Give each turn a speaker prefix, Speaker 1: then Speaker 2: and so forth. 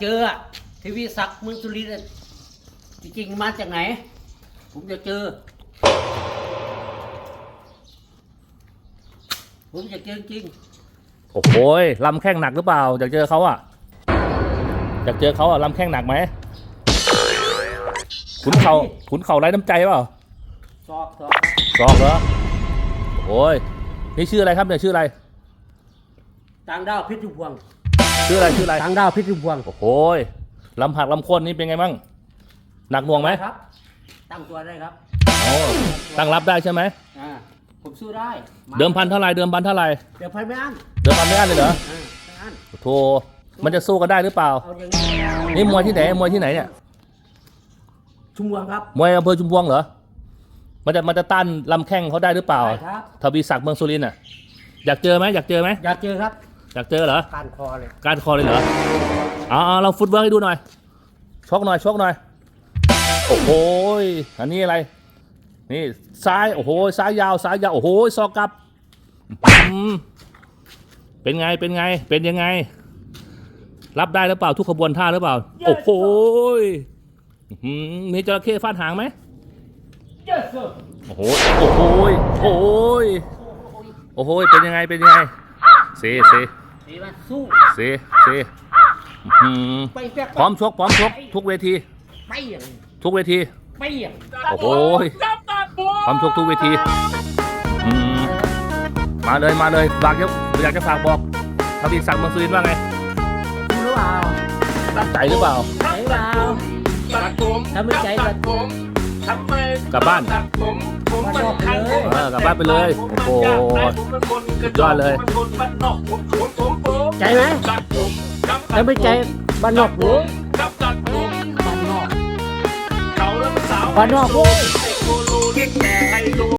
Speaker 1: เจออะทีวีศักดิ์เมืองสุรินทร์อะจริงๆมาจากไหน ผมจะเจอ ผมจะเจอจริง
Speaker 2: โอ้โหยลำแข้งหนักหรือเปล่าอยากเจอเขาอะอยากเจอเขาอะลำแข้งหนักไหมขุนเขาขุนเขาไร้น้ำใจเปล่า
Speaker 1: ซอกซอก
Speaker 2: ซอกเหรอโอ้ยนี่ชื่ออะไรครับเนี่ยชื่ออะไร
Speaker 1: ต่างดาวเพชรชุมพวง
Speaker 2: ชื่ออะไรชื่ออะไร
Speaker 1: ต่างดาวเพชรชุมพวง
Speaker 2: โอ้โหยลำหักลำโคนนี่เป็นไงบ้างหนักหน่วงไหม
Speaker 1: ครับ ตั้งตัวได้ครับ
Speaker 2: โอ้ตั้งรับได้ใช่ไหม
Speaker 1: อ่าผมสู้ได้า
Speaker 2: เดิมพันเท่าไหร่เดิมพันเท่าไหร่
Speaker 1: เดิมพันไม่อั้น
Speaker 2: เดิมพันไม่อั้นเลยเหรอ
Speaker 1: อ่าไม่อั้น
Speaker 2: โธ่มันจะสู้กันได้หรือเปล่า
Speaker 1: เอาอย่างนี้
Speaker 2: นี่มวยที่ไหนมวยที่ไหนเนี่ย
Speaker 1: ชุมพวงครับ
Speaker 2: มวยอำเภอชุมพวงเหรอมันจะมันจะต้านลำแข้งเขาได้หรือเปล่า
Speaker 1: ได้ครับ
Speaker 2: ทวีศักดิ์เมืองสุรินทร์น่ะอยากเจอไหมอยากเจอไหม
Speaker 1: อยากเจอครับ
Speaker 2: อยากเจอเหรอ
Speaker 1: การคอเลย
Speaker 2: การคอเลยเหรอเอาเอาเราฟุตเวิร์กให้ดูหน่อย ชกหน่อย ชกหน่อย โอ้โหยอันนี้อะไร นี่ซ้าย โอ้โหซ้ายยาว ซ้ายยาว โอ้โหซอกกลับอืมเป็นไง เป็นไง เป็นยังไง รับได้หรือเปล่า ทุกขบวนท่าหรือเปล่า โอ้โหยอื้อหือมีจระเข้ฟาดหางไหม
Speaker 1: เยอะเโอ้
Speaker 2: โห โอ้โหยโอ้โหยโอ้โหยเป็นยังไง เป็นยังไงเซเซ
Speaker 1: ดีมาสู้
Speaker 2: เซเซอื้อหือ
Speaker 1: ไปเปียก
Speaker 2: พร้อมชกพร้อมชกทุกเวที
Speaker 1: ไปอย่าง
Speaker 2: ทุกเวที
Speaker 1: ไปอย่าง
Speaker 2: โอ้โหยพร้อมชกทุกเวทีอืมมาเลยมาเลยฝากอยากอยากจะฝากบอกทวีศักดิ์เมืองสุรินทร์ว่าไง
Speaker 1: รู้หรือเปล่า
Speaker 2: ตั้งใจหรือเปล่า
Speaker 1: ใจหรือเปล่า
Speaker 3: ตัดผม
Speaker 1: ถ้าไม่ใจก็
Speaker 3: ตัดผม ทำไม
Speaker 2: กลับบ้าน
Speaker 3: ตัดผมผมมันคัน
Speaker 2: เออกลับบ้านไปเลยโอ้โห
Speaker 3: ผมเป็นคนกระ
Speaker 2: สุดยอดเลย
Speaker 3: ผมเป็นคนบ้านนอกผมผมผมผม
Speaker 1: ใจไหม
Speaker 3: ตัดผมครับ
Speaker 1: ถ้าไม่ใจบ้านนอกหรือ
Speaker 3: ครับตัดผม
Speaker 1: บ้านนอก
Speaker 3: เขาแล้วสาว
Speaker 1: บ้านนอกโว้ย
Speaker 3: ไอ้โคโลเ